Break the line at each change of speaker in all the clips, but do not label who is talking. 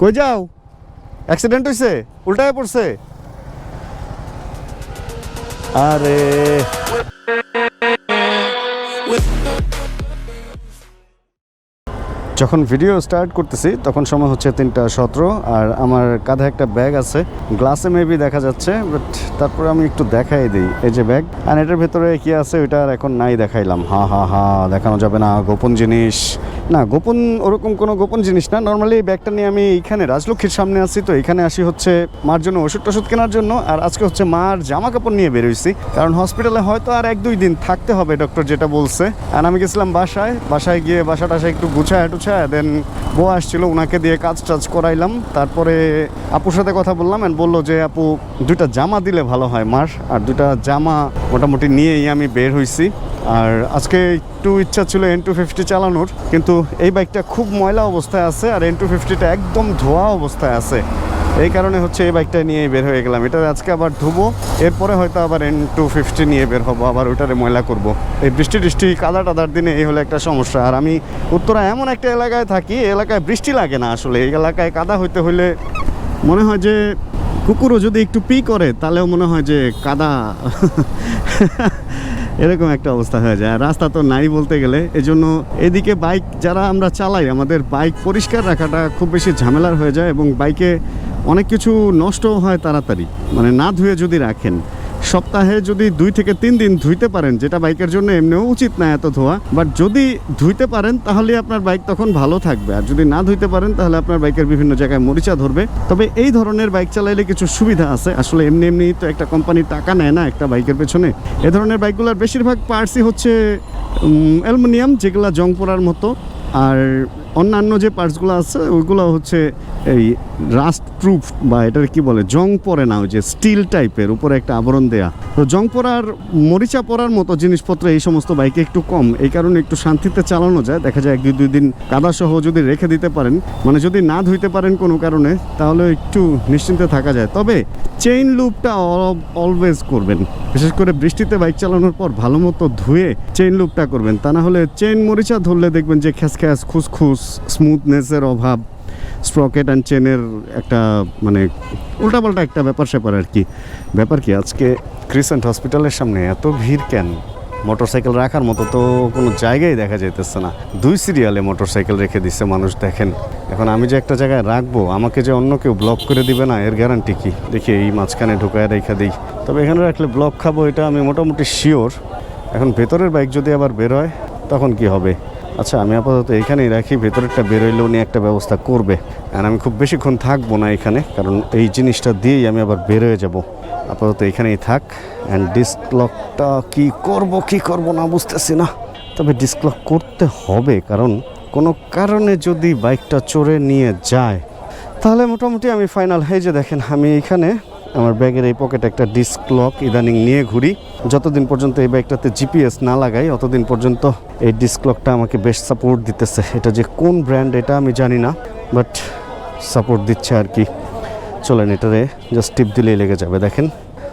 কই যাও? অ্যাক্সিডেন্ট হয়েছে উল্টায় পড়ছে? আরে যখন ভিডিও স্টার্ট করতেছি, তখন সময় হচ্ছে তিনটা সতেরো, আর আমার কাঁধে একটা ব্যাগ আছে। গ্লাসে মেবি দেখা যাচ্ছে বাট তারপরে আমি একটু দেখাই দিই এই যে ব্যাগ আর এটার ভেতরে কি আছে, ওইটা আর এখন নাই দেখাইলাম। হা হা হা, দেখানো যাবে না, গোপন জিনিস। না, গোপন, ওরকম কোনো গোপন জিনিস না। নর্মালি এই ব্যাগটা নিয়ে আমি এখানে রাজলক্ষ্মীর সামনে আসি তো এখানে আসি হচ্ছে মার জন্য ওষুধ টষুধ কেনার জন্য। আর আজকে হচ্ছে মার জামা কাপড় নিয়ে বেরোইছি কারণ হসপিটালে হয়তো আর এক দুই দিন থাকতে হবে ডক্টর যেটা বলছে। আর আমি গেছিলাম বাসায়। বাসায় গিয়ে বাসা টাসায় একটু গুছায় টুছায় দেন বউ আসছিল ওনাকে দিয়ে কাজ টাজ করাইলাম। তারপরে আপুর সাথে কথা বললাম অ্যান্ড বলল যে, আপু, দুইটা জামা দিলে ভালো হয় মার। আর দুটা জামা মোটামুটি নিয়েই আমি বের হয়েছি আর আজকে একটু ইচ্ছা ছিল এন টু ফিফটি চালানোর, কিন্তু এই বাইকটা খুব ময়লা অবস্থায় আছে আর এন টু ফিফটিটা একদম ধোয়া অবস্থায় আছে। এই কারণে হচ্ছে এই বাইকটা নিয়ে বের হয়ে গেলাম। এটা আজকে আবার ধুবো এরপরে হয়তো আবার এন টু ফিফটি নিয়ে বের হব, আবার ওইটারে ময়লা করব। এই বৃষ্টি টিষ্টি, কাদা টাদার দিনে এই হলো একটা সমস্যা। আর আমি উত্তরা এমন একটা এলাকায় থাকি এলাকায় বৃষ্টি লাগে না আসলে। এই এলাকায় কাদা হইতে হইলে মনে হয় যে কুকুরও যদি একটু পি করে, তাহলেও মনে হয় যে কাদা এরকম একটা অবস্থা হয়ে যায়। রাস্তা তো নাই বলতে গেলে। এজন্য এদিকে বাইক যারা আমরা চালাই, আমাদের বাইক পরিষ্কার রাখাটা খুব বেশি ঝামেলার হয়ে যায় এবং বাইকে অনেক কিছু নষ্ট হয় তাড়াতাড়ি। মানে না ধুয়ে যদি রাখেন, সপ্তাহে যদি দুই থেকে তিন দিন ধুইতে পারেন, যেটা বাইকের জন্য এমনিও উচিত না এত ধোয়া বাট যদি ধুইতে পারেন, তাহলে আপনার বাইক তখন ভালো থাকবে। আর যদি না ধুইতে পারেন, তাহলে আপনার বাইকের বিভিন্ন জায়গায় মরিচা ধরবে। তবে এই ধরনের বাইক চালাইলে কিছু সুবিধা আছে। আসলে এমনি এমনি তো একটা কোম্পানি টাকা নেয় না একটা বাইকের পেছনে। এ ধরনের বাইকগুলোর বেশিরভাগ পার্টসই হচ্ছে অ্যালুমিনিয়াম, যেগুলো জং পড়ার মতো। আর অন্যান্য যে পার্টসগুলো আছে, ওইগুলো হচ্ছে এই রাস্ট প্রুফ বা এটার কি বলে, জং পরে না, ওই যে স্টিল টাইপের উপরে একটা আবরণ দেয়া। তো জং পরার, মরিচা পরার মতো জিনিসপত্র এই সমস্ত বাইকে একটু কম। এই কারণে একটু শান্তিতে চালানো যায়। দেখা যায় এক দুই দিন কাদা সহ যদি রেখে দিতে পারেন মানে যদি না ধুইতে পারেন কোনো কারণে, তাহলে একটু নিশ্চিন্তে থাকা যায়। তবে চেইন লুপটা অলওয়েজ করবেন। বিশেষ করে বৃষ্টিতে বাইক চালানোর পর ভালো মতো ধুয়ে চেইন লুপটা করবেন। তা না হলে চেইন মরিচা ধরলে দেখবেন যে খ্যাস খ্যাস খুসখুস স্মুথনেসের অভাব স্প্রকেট অ্যান্ড চেনের একটা মানে উল্টাপাল্টা একটা ব্যাপার স্যাপার আর কি। ব্যাপার কি, আজকে ক্রিসেন্ট হসপিটালের সামনে এত ভিড় কেন? মোটরসাইকেল রাখার মতো তো কোনো জায়গায় দেখা যাইতেছে না। দুই সিরিয়ালে মোটরসাইকেল রেখে দিচ্ছে মানুষ, দেখেন। এখন আমি যে একটা জায়গায় রাখব, আমাকে যে অন্য কেউ ব্লক করে দিবে না, এর গ্যারান্টি কি? দেখি এই মাঝখানে ঢুকায় রেখে দিই। তবে এখানে রাখলে ব্লক খাব, এটা আমি মোটামুটি শিওর এখন ভেতরের বাইক যদি আবার বেরোয়, তখন কি হবে? আচ্ছা আমি আপাতত এখানেই রাখি, ভেতরেরটা বেরোইলে উনি একটা ব্যবস্থা করবে। আর আমি খুব বেশিক্ষণ থাকব না এখানে, কারণ এই জিনিসটা দিয়েই আমি আবার বেরোয় যাব। আপাতত এখানেই থাক অ্যান্ড ডিস্ক লকটা কী করব, কি করব না বুঝতেছি না। তবে ডিস্ক লক করতে হবে, কারণ কোনো কারণে যদি বাইকটা চড়ে নিয়ে যায়, তাহলে মোটামুটি আমি ফাইনাল হয়ে যে দেখেন, আমি এখানে আমার ব্যাগের এই পকেটে একটা ডিস্ক লক ইদানিং নিয়ে ঘুরি। যতদিন পর্যন্ত এই ব্যাগটাতে জিপিএস না লাগাই, অতদিন পর্যন্ত এই ডিস্ক লকটা আমাকে বেশ সাপোর্ট দিতেছে। এটা যে কোন ব্র্যান্ড এটা আমি জানি না বাট সাপোর্ট দিচ্ছে আর কি। চলেন এটারে জাস্ট টিপ দিলেই লেগে যাবে, দেখেন।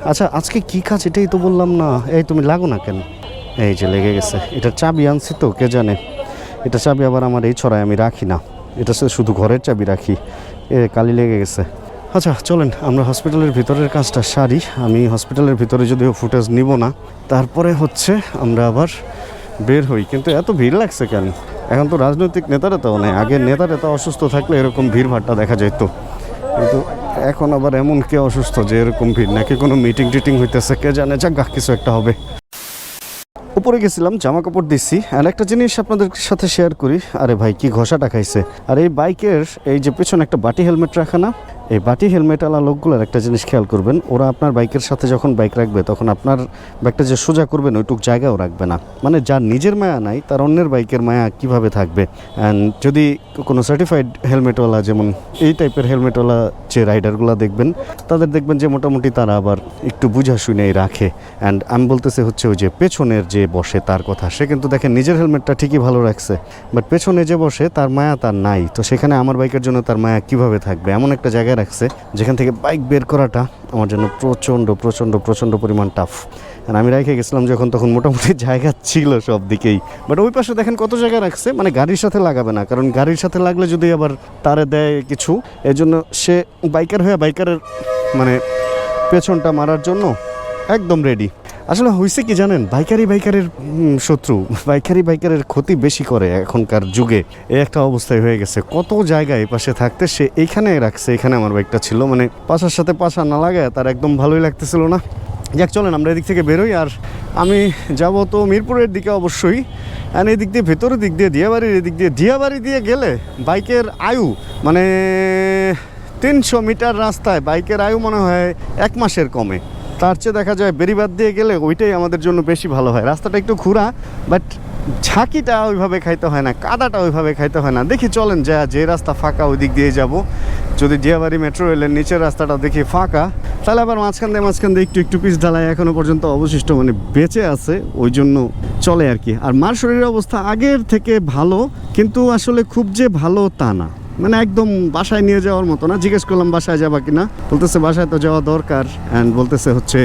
আচ্ছা আজকে কি কাজ? এটাই তো বললাম না। এই তুমি লাগো না কেন? এই যে লেগে গেছে। এটা চাবি আনছি তো, কে জানে? এটা চাবি আবার আমার এই ছড়ায় আমি রাখি না। এটা শুধু ঘরের চাবি রাখি। এ, কালি লেগে গেছে। আচ্ছা চলেন, আমরা হসপিটালের ভিতরের কাজটা সারি। আমি হসপিটালের ভিতরে যদিও ফুটেজ নিব না, তারপরে হচ্ছে আমরা আবার বের হই। কিন্তু এত ভিড় লাগছে কেন? এখন তো রাজনৈতিক নেতারা তো নেই আগের নেতারা তো অসুস্থ থাকলে এরকম ভিড় ভাট্টা দেখা যেত। কিন্তু এখন আবার এমন কে অসুস্থ যে এরকম ভিড়? নাকি কোনো মিটিং টিটিং হইতেছে? কে জানে? যাক কিছু একটা হবে। উপরে গেছিলাম জামা কাপড় দিচ্ছি আর একটা জিনিস আপনাদের সাথে শেয়ার করি। আরে ভাই, কি ঘষাটা খাইছে? আর এই বাইকের, এই যে পেছনে একটা বাটি হেলমেট রাখা না এই বাটি হেলমেটওয়ালা লোকগুলোর একটা জিনিস খেয়াল করবেন, ওরা আপনার বাইকের সাথে যখন বাইক রাখবে, তখন আপনার বাইকটা যে সোজা করবেন ওইটুক জায়গাও রাখবে না। মানে যার নিজের মায়া নাই, তার অন্যের বাইকের মায়া কীভাবে থাকবে? অ্যান্ড যদি কোনো সার্টিফাইড হেলমেটওয়ালা, যেমন এই টাইপের হেলমেটওয়ালা যে রাইডারগুলো দেখবেন, তাদের দেখবেন যে মোটামুটি তারা আবার একটু বুঝা শুনেই রাখে। অ্যান্ড আমি বলতেছে হচ্ছে ওই যে পেছনের যে বসে তার কথা, সে কিন্তু দেখেন নিজের হেলমেটটা ঠিকই ভালো রাখছে। বাট পেছনে যে বসে তার মায়া তার নাই। তো সেখানে আমার বাইকের জন্য তার মায়া কীভাবে থাকবে? এমন একটা জায়গায় রাখছে, যেখান থেকে বাইক বের করাটা আমার জন্য প্রচণ্ড প্রচণ্ড প্রচণ্ড পরিমাণ টাফ আর আমি রেখে গেছিলাম যখন, তখন মোটামুটি জায়গা ছিল সব দিকেই। বাট ওই পাশে দেখেন কত জায়গা রাখছে মানে গাড়ির সাথে লাগাবে না। কারণ গাড়ির সাথে লাগলে যদি আবার তারে দেয় কিছু এই জন্য সে বাইকার হয়ে বাইকারের মানে পেছনটা মারার জন্য একদম রেডি আসলে হয়েছে কি জানেন, বাইকারি বাইকারের শত্রু, বাইকারি বাইকারের ক্ষতি বেশি করে এখনকার যুগে। এই একটা অবস্থায় হয়ে গেছে। কত জায়গায় পাশে থাকতে সে এইখানে রাখছে, এখানে আমার বাইকটা ছিল। মানে পাশার সাথে পাশা না লাগায় তার একদম ভালোই লাগতেছিল না। যাক, চলেন, আমরা এদিক থেকে বেরোই। আর আমি যাব তো মিরপুরের দিকে অবশ্যই। আর এদিক দিয়ে ভেতরের দিক দিয়ে দিয়াবাড়ির এদিক দিয়ে, দিয়াবাড়ি দিয়ে গেলে বাইকের আয়ু মানে তিনশো মিটার রাস্তায় বাইকের আয়ু মনে হয় এক মাসের কমে। তার চেয়ে দেখা যায় বেরিবাদ দিয়ে গেলে ওইটাই আমাদের জন্য বেশি ভালো হয়। রাস্তাটা একটু ঘুরা বাট ঝাঁকিটা ওইভাবে খাইতে হয় না, কাদাটা ওইভাবে খাইতে হয় না। দেখি চলেন যা, যে রাস্তা ফাঁকা ওই দিক দিয়ে যাব। যদি ডিয়াবাড়ি মেট্রো রেলের নিচের রাস্তাটা দেখি ফাঁকা, তাহলে আবার মাঝখান দিয়ে মাঝখান দিয়ে একটু একটু পিস ঢালাই এখনও পর্যন্ত অবশিষ্ট মানে বেঁচে আছে, ওই জন্য চলে আর কি। আর মার শরীরের অবস্থা আগের থেকে ভালো, কিন্তু আসলে খুব যে ভালো তা না। মানে একদম বাসায় নিয়ে যাওয়ার মতো না। জিজ্ঞেস করলাম, বাসায় যাবা কিনা? বলতেছে, বাসায় তো যাওয়া দরকার। অ্যান্ড বলতেছে হচ্ছে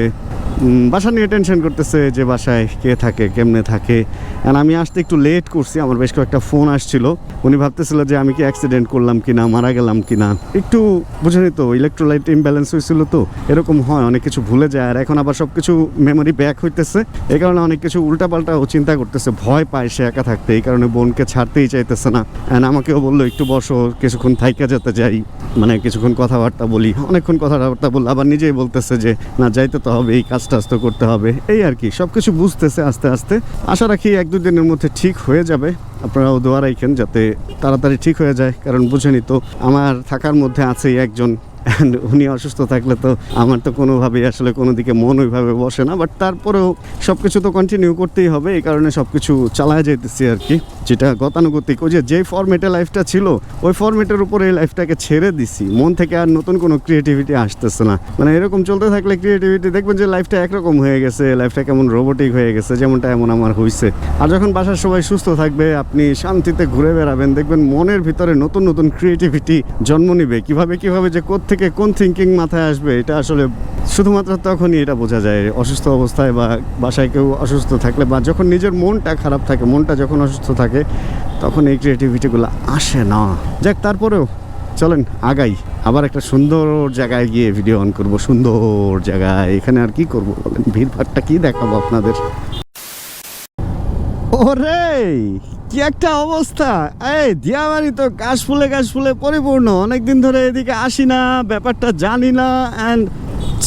বাসা নিয়ে টেনশন করতেছে যে বাসায় কে থাকে, কেমনে থাকে। অ্যান্ড আমি আসতে একটু লেট করছি, আমার বেশ কয়েকটা ফোন আসছিল। উনি ভাবতেছিল যে আমি কি অ্যাক্সিডেন্ট করলাম কিনা, মারা গেলাম কিনা। একটু বুঝেনি তো ইলেকট্রোলাইট ইমব্যালেন্স হয়েছিল তো, এরকম হয়, অনেক কিছু ভুলে যায়। আর এখন আবার সব কিছু মেমোরি ব্যাক হইতেছে। এই কারণে অনেক কিছু উল্টাপাল্টাও চিন্তা করতেছে, ভয় পায় সে একা থাকতে। এই কারণে বোনকে ছাড়তেই চাইতেছে না। অ্যান্ড আমাকেও বলল, একটু বসো, কিছুক্ষণ থাইকা যেতে যাই। মানে কিছুক্ষণ কথাবার্তা বলি, অনেকক্ষণ কথাবার্তা বলল। আবার নিজেই বলতেছে যে, না, যাইতে তো হবে এই কাজ টাজ তো করতে হবে। এই আর কি সব কিছু বুঝতেছে আস্তে আস্তে। আশা রাখি এক দুদিনের মধ্যে ঠিক হয়ে যাবে। আপনারাও দোয়া রাখেন যাতে তাড়াতাড়ি ঠিক হয়ে যায়, কারণ বুঝেনি তো, আমার থাকার মধ্যে আছে একজন। And উনি অসুস্থ থাকলে তো আমার তো কোনোভাবেই আসলে কোনো দিকে মন ওইভাবে বসে না বাট তারপরেও সব কিছু তো কন্টিনিউ করতেই হবে, এই কারণে সব কিছু চালায় যেতেছি আর কি, যেটা গতানুগতিক। ওই যে যেই ফরম্যাটে লাইফটা ছিল, ওই ফরম্যাটের উপরে এই লাইফটাকে ছেড়ে দিছি, মন থেকে আর নতুন কোনো ক্রিয়েটিভিটি আসতেছে না। মানে এরকম চলতে থাকলে ক্রিয়েটিভিটি দেখবেন যে লাইফটা একরকম হয়ে গেছে লাইফটা কেমন রোবোটিক হয়ে গেছে, যেমনটা এমন আমার হয়েছে আর যখন বাসার সবাই সুস্থ থাকবে, আপনি শান্তিতে ঘুরে বেড়াবেন, দেখবেন মনের ভিতরে নতুন নতুন ক্রিয়েটিভিটি জন্ম নিবে। কীভাবে কীভাবে যে থেকে কোন থিঙ্কিং মাথায় আসবে, এটা আসলে শুধুমাত্র তখনই এটা বোঝা যায়, অসুস্থ অবস্থায় বা বাসায় কেউ অসুস্থ থাকলে বা যখন নিজের মনটা খারাপ থাকে, মনটা যখন অসুস্থ থাকে, তখন এই ক্রিয়েটিভিটিগুলো আসে না। যাক, তারপরেও চলেন, আগাই। আবার একটা সুন্দর জায়গায় গিয়ে ভিডিও অন করব, সুন্দর জায়গায়। এখানে আর কি করব বলেন? ভিড়ভাড়টা কি দেখাবো আপনাদের? ওরে! কি একটা অবস্থা? এই, দিয়াবাড়ি তো কাশ ফুলে কাশ ফুলে পরিপূর্ণ। অনেকদিন ধরে এদিকে আসি না, ব্যাপারটা জানি না। অ্যান্ড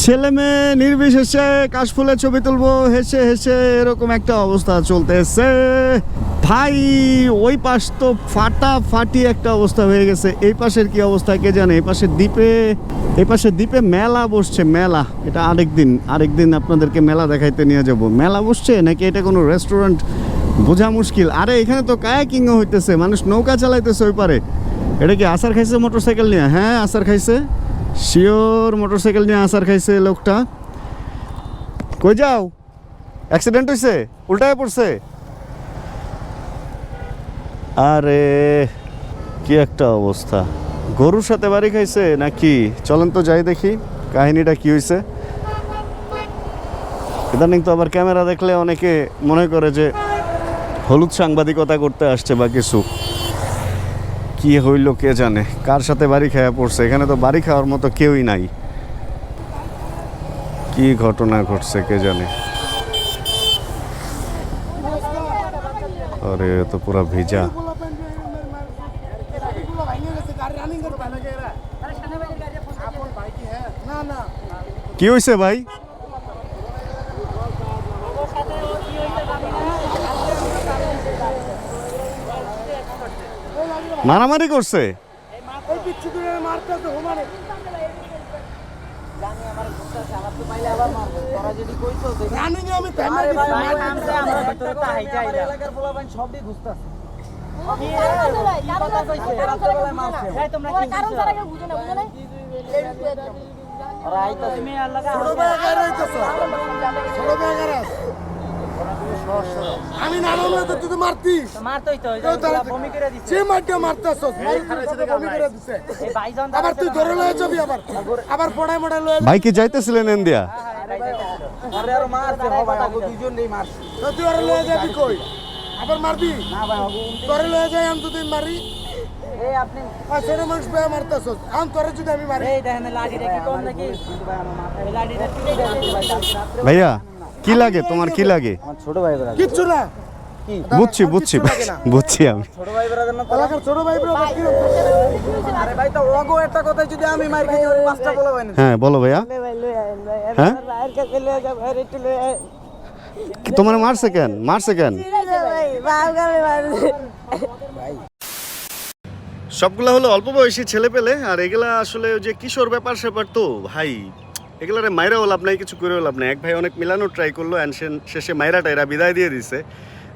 ছেলে মেয়ে নির্বিশেষে কাশফুলে ছবি তুলবো, হেসে হেসে এরকম একটা অবস্থা চলতেছে। ভাই, ওই পাশ তো ফাটা ফাটি একটা অবস্থা হয়ে গেছে। এই পাশের কি অবস্থা কে জানে? এই পাশের দ্বীপে, এই পাশের দ্বীপে মেলা বসছে, মেলা। এটা আরেকদিন আরেকদিন আপনাদেরকে মেলা দেখাইতে নিয়ে যাব। মেলা বসছে নাকি এটা কোনো রেস্টুরেন্ট বোঝা মুশকিল। আরে, এখানে তো কায়াকিংও হইতেছে, মানুষ নৌকা চালাইতেছে ওই পারে। এটা কি আসার খাইছে মোটরসাইকেল নিয়ে? হ্যাঁ আসার খাইছে। শিওর মোটরসাইকেল নিয়ে আসার খাইছে লোকটা। কই যাও? অ্যাক্সিডেন্ট হয়েছে উল্টায় পড়ছে? আরে, কি একটা অবস্থা। গরুর সাথে বাড়ি খাইছে নাকি? চলেন তো যাই দেখি, কাহিনীটা কি হয়েছে ইদানিং তো আবার ক্যামেরা দেখলে অনেকে মনে করে যে হলুদ সাংবাদিকতা করতে আসছে বা কিছু। কি হইল কে জানে? কার সাথে বাড়ি খাওয়া পড়ছে? এখানে তো বাড়ি খাওয়ার মতো কেউই নাই। কি ঘটনা ঘটছে কে জানে? আরে তো পুরা ভিজা। কি হয়েছে ভাই মারামারি করছে
রানিং আমি
আরে ভাই, ভাই,
ফ্যামিলি
নামছে, আমরা ভিতরে তো হাইটা আইলা। এই, তোমরা কি বুঝছ? ওরা আইতাছে, মেয়ে আর লাগা
ছোট
হাসছে।
ভাই একা রইতেছ ছোট ভাই একা রাস আমি তুই মারতিস। সে মারতেছ আবার তুই ধরে লয়ে যাবি আবার। আবার পড়ায় মড়ায় লয়ে
ভাই কি যাইতেছিলেন ইন্ডিয়া?
হ্যাঁ, হ্যাঁ,
তুই ওরে লয়ে যাবি কই? আবার মারবি? তোরে লয়ে যাই আমি যদি মারি। ছোট মানুষ পেয়ে আমি তোরে যদি আমি মারি।
ভাইয়া কি লাগে? তোমার কি লাগে?
আমার ছোট ভাই বেড়া
কিচ্ছু না।
বুঝছি বুঝছি বুঝছি আমি।
ছোট ভাই বেড়া না
এলাকার ছোট ভাই ব্রো
আরে ভাই তো ওগো একটা কথা যদি আমি মার খাই ওরে পাঁচটা বলা হয়
হ্যাঁ বলো ভাইয়া। হ্যাঁ? তোমার মারছে কেন? মারছে কেন? সবগুলা হলো অল্প বয়সী ছেলে পেলে আর এগুলা আসলে ওই যে কিশোর ব্যাপার স্যাপার তো ভাই। এগুলারে মাইরাও লাভ নাই, কিছু করেও লাভ নাই। এক ভাই অনেক মিলানোর ট্রাই করল অ্যান্ড শেষে মাইরা টাইরা বিদায় দিয়ে দিছে।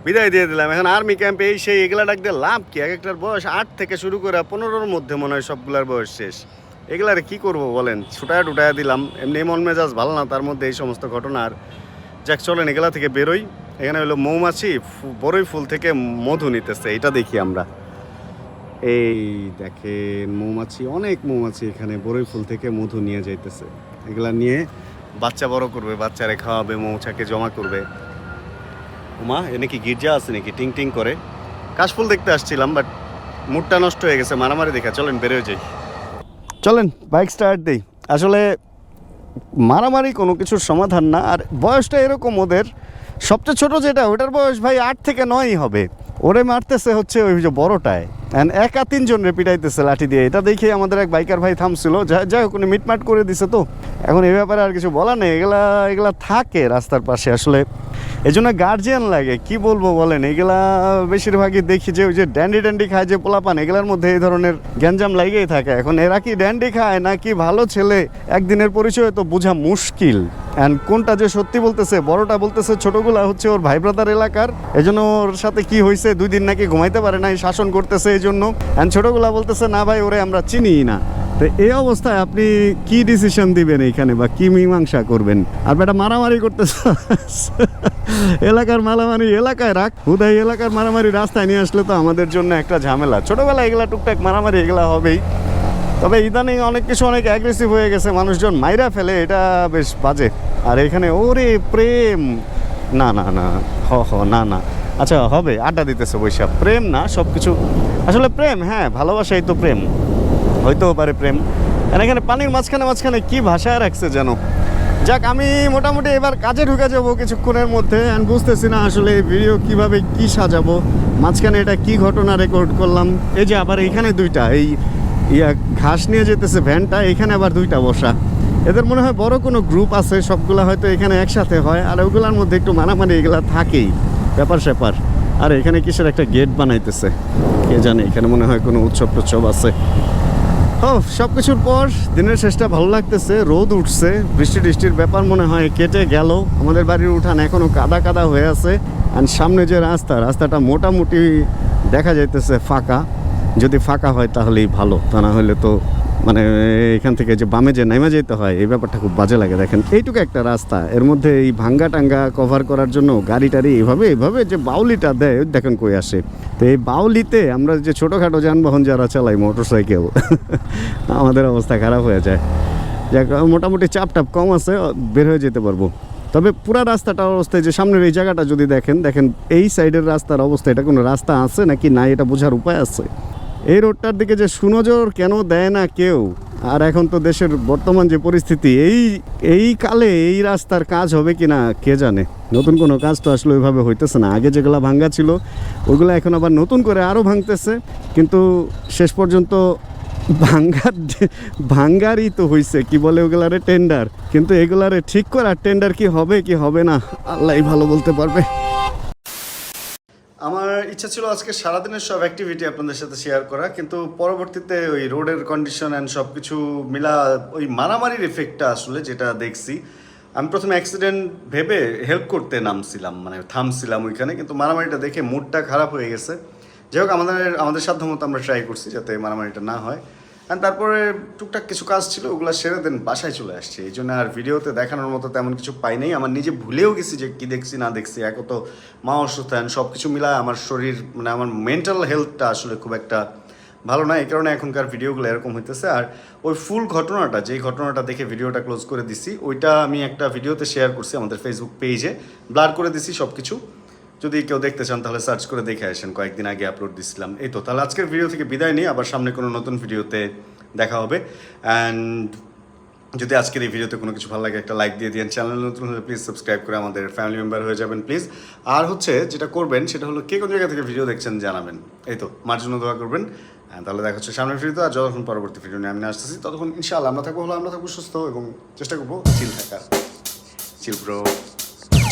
বিদায় দিয়ে দিলাম। এখন আর্মি ক্যাম্পে এই সেই এগুলা ডাক দিয়ে লাভ কি? এক একটার বয়স আট থেকে শুরু করে পনেরোর মধ্যে মনে হয় সবগুলার বয়স শেষ। এগুলারে কি করব বলেন? ছুটায় টুটায় দিলাম। এমনি মন মেজাজ ভালো না, তার মধ্যে এই সমস্ত ঘটনা। আর যাক, চলেন, এগুলা থেকে বেরোই। এখানে হলো মৌমাছি বড়ই ফুল থেকে মধু নিতেছে এটা দেখি আমরা। এই দেখেন, মৌমাছি, অনেক মৌমাছি এখানে বড়ই ফুল থেকে মধু নিয়ে যাইতেছে। এগুলা নিয়ে বাচ্চা বড় করবে, বাচ্চারে খাওয়াবে, মৌচাকে জমা করবে। মা এ নাকি গির্জা আছে নাকি? টিং টিং করে। কাশফুল দেখতে আসছিলাম বাট মুডটা নষ্ট হয়ে গেছে, মারামারি দেখা। চলেন, বেরোয় যাই। চলেন বাইক স্টার্ট দেই। আসলে মারামারি কোনো কিছুর সমাধান না, আর বয়সটা এরকম ওদের। সবচেয়ে ছোট যেটা, ওটার বয়স ভাই আট থেকে নয়ই হবে। ওরে মারতেছে হচ্ছে ওই যে বড়টায়। একা তিনজন রে পিটাইতেছে লাঠি দিয়ে। এটা দেখে আমাদের এক বাইকার ভাই থামছিল। যাই হোক, উনি মিটমাট করে দিছে তো। এখন এই ব্যাপারে আর কিছু বলা নেই। এগুলা এগুলা থাকে রাস্তার পাশে আসলে। এই জন্য গার্জিয়ান লাগে। কি বলব বলেন? এগুলা বেশিরভাগই দেখি যে ওই যে ড্যান্ডি ড্যান্ডি খায় যে পোলাপান, এগুলার মধ্যে এই ধরনের গ্যাঞ্জাম লাগেই থাকে। এখন এরা কি ড্যান্ডি খায় নাকি ভালো ছেলে? একদিনের পরিচয় তো বোঝা মুশকিল। অ্যান্ড কোনটা যে সত্যি বলতেছে, বড়টা বলতেছে ছোটগুলা হচ্ছে ওর ভাই ব্রাদার এলাকার। এজন্য ওর সাথে কি হয়েছে দুই দিন নাকি ঘুমাইতে পারে নাই, শাসন করতেছে এই জন্য অ্যান্ড ছোটগুলা বলতেছে, না ভাই, ওরে আমরা চিনি না। তো এই অবস্থায় আপনি কি ডিসিশন দিবেন এখানে বা কি মীমাংসা করবেন? আর বেটা মারামারি করতেছে? এলাকার মারামারি এলাকায় রাখ। হুদাই এলাকার মারামারি রাস্তায় নিয়ে আসলে তো আমাদের জন্য একটা ঝামেলা। ছোটবেলায় এগুলা টুকটাক মারামারি এগুলা হবেই। তবে ইদানিং অনেক কিছু অনেক অ্যাগ্রেসিভ হয়ে গেছে, মানুষজন মাইরা ফেলে, এটা বেশ বাজে। আর এখানে ওরে প্রেম! না না না, হ হ, না না। আচ্ছা হবে, আড্ডা দিতেছে বৈশাখ। প্রেম না সব কিছু আসলে প্রেম হ্যাঁ ভালোবাসাই তো প্রেম। হইতেও পারে প্রেম। আর এখানে পানির মাঝখানে মাঝখানে কি ভাষায় রাখছে যেন? যাক, আমি মোটামুটি এবার কাজে ঢুকে যাব কিছুক্ষণের মধ্যে আমি বুঝতেছি না আসলে ভিডিও কীভাবে কি সাজাবো। মাঝখানে এটা কি ঘটনা রেকর্ড করলাম। এই যে আবার এখানে দুইটা, এই ইয়া, ঘাস নিয়ে যেতেছে, ভ্যানটা, এখানে আবার দুইটা বসা। এদের মনে হয় বড় কোনো গ্রুপ আছে, সবগুলা হয়তো এখানে একসাথে হয়, আর ওগুলার মধ্যে একটু মানামানি এগুলা থাকেই, ব্যাপার স্যাপার। আর এখানে কিসের একটা গেট বানাইতেছে, কে জানে, এখানে মনে হয় কোনো উৎসব টুৎসব আছে। ও সব কিছুর পর দিনের শেষটা ভালো লাগতেছে, রোদ উঠছে, বৃষ্টি টিষ্টির ব্যাপার মনে হয় কেটে গেল। আমাদের বাড়ির উঠান এখনও কাদা কাদা হয়ে আছে আর সামনে যে রাস্তা, রাস্তাটা মোটামুটি দেখা যাইতেছে ফাঁকা। যদি ফাঁকা হয় তাহলেই ভালো, তা না হলে তো মানে এখান থেকে যে বামে যে নেমে যেতে হয়, এই ব্যাপারটা খুব বাজে লাগে, দেখেন। এইটুকু একটা রাস্তা, এর মধ্যে এই ভাঙ্গা টাঙ্গা কভার করার জন্য গাড়ি টাড়ি এইভাবে এইভাবে যে বাউলিটা দেয় দেখেন কই আসে। তো এই বাউলিতে আমরা যে ছোটোখাটো যানবাহন যারা চালাই মোটর সাইকেল আমাদের অবস্থা খারাপ হয়ে যায়। যাক, মোটামুটি চাপ টাপ কম আছে, বের হয়ে যেতে পারব। তবে পুরা রাস্তাটার অবস্থায় যে সামনের এই জায়গাটা যদি দেখেন দেখেন এই সাইডের রাস্তার অবস্থা, এটা কোনো রাস্তা আছে নাকি? না এটা বোঝার উপায় আছে। এই রোডটার দিকে যে সুনজর কেন দেয় না কেউ? আর এখন তো দেশের বর্তমান যে পরিস্থিতি, এই এই কালে এই রাস্তার কাজ হবে কি না কে জানে? নতুন কোনো কাজ তো আসলে ওইভাবে হইতেছে না। আগে যেগুলো ভাঙ্গা ছিল, ওইগুলো এখন আবার নতুন করে আরও ভাঙতেছে। কিন্তু শেষ পর্যন্ত ভাঙ্গার ভাঙ্গারই তো হইছে, কি বলে ওগুলারে টেন্ডার কিন্তু এগুলারে ঠিক করার টেন্ডার কি হবে কি হবে না, আল্লাহই ভালো বলতে পারবে। আমার ইচ্ছা ছিল আজকে সারাদিনের সব অ্যাক্টিভিটি আপনাদের সাথে শেয়ার করা, কিন্তু পরবর্তীতে ওই রোডের কন্ডিশন অ্যান্ড সব কিছু মিলা ওই মারামারির এফেক্টটা আসলে যেটা দেখছি, আমি প্রথমে অ্যাক্সিডেন্ট ভেবে হেল্প করতে নামছিলাম মানে থামছিলাম ওইখানে, কিন্তু মারামারিটা দেখে মুডটা খারাপ হয়ে গেছে। যাই হোক, আমাদের আমাদের সাধ্যমতো আমরা ট্রাই করছি যাতে মারামারিটা না হয়। তারপরে টুকটাক কিছু কাজ ছিল, ওগুলো সেরে দেন বাসায় চলে আসছে। এই জন্য আর ভিডিওতে দেখানোর মতো তেমন কিছু পাই নাই। আমার নিজে ভুলেও গেছি যে কি দেখছি, না দেখছি। এক তো মা অসুস্থ হ্যান সব কিছু মিলায় আমার শরীর মানে আমার মেন্টাল হেলথটা আসলে খুব একটা ভালো না। এই কারণে এখনকার ভিডিওগুলো এরকম হইতেছে। আর ওই ফুল ঘটনাটা, যেই ঘটনাটা দেখে ভিডিওটা ক্লোজ করে দিছি, ওইটা আমি একটা ভিডিওতে শেয়ার করছি আমাদের ফেসবুক পেজে ব্লার করে দিছি সব কিছু যদি কেউ দেখতে চান, তাহলে সার্চ করে দেখে আসেন। কয়েকদিন আগে আপলোড দিছিলাম। এই তো, তাহলে আজকের ভিডিও থেকে বিদায় নিই। আবার সামনে কোনো নতুন ভিডিওতে দেখা হবে। অ্যান্ড যদি আজকের এই ভিডিওতে কোনো কিছু ভালো লাগে, একটা লাইক দিয়ে দিন চ্যানেল নতুন হলে প্লিজ সাবস্ক্রাইব করে আমাদের ফ্যামিলি মেম্বার হয়ে যাবেন প্লিজ আর হচ্ছে যেটা করবেন, সেটা হলো কে কোন জায়গা থেকে ভিডিও দেখছেন, জানাবেন। এই তো মার জন্য দোয়া করবেন। তাহলে দেখা হচ্ছে সামনের ভিডিওতে আর যতক্ষণ পরবর্তী ভিডিও নিয়ে আমি আসতেছি, ততক্ষণ ইনশাআল্লাহ আমরা থাকব, হলো আমরা থাকব সুস্থ এবং চেষ্টা করব চিল থাকার। Chill bro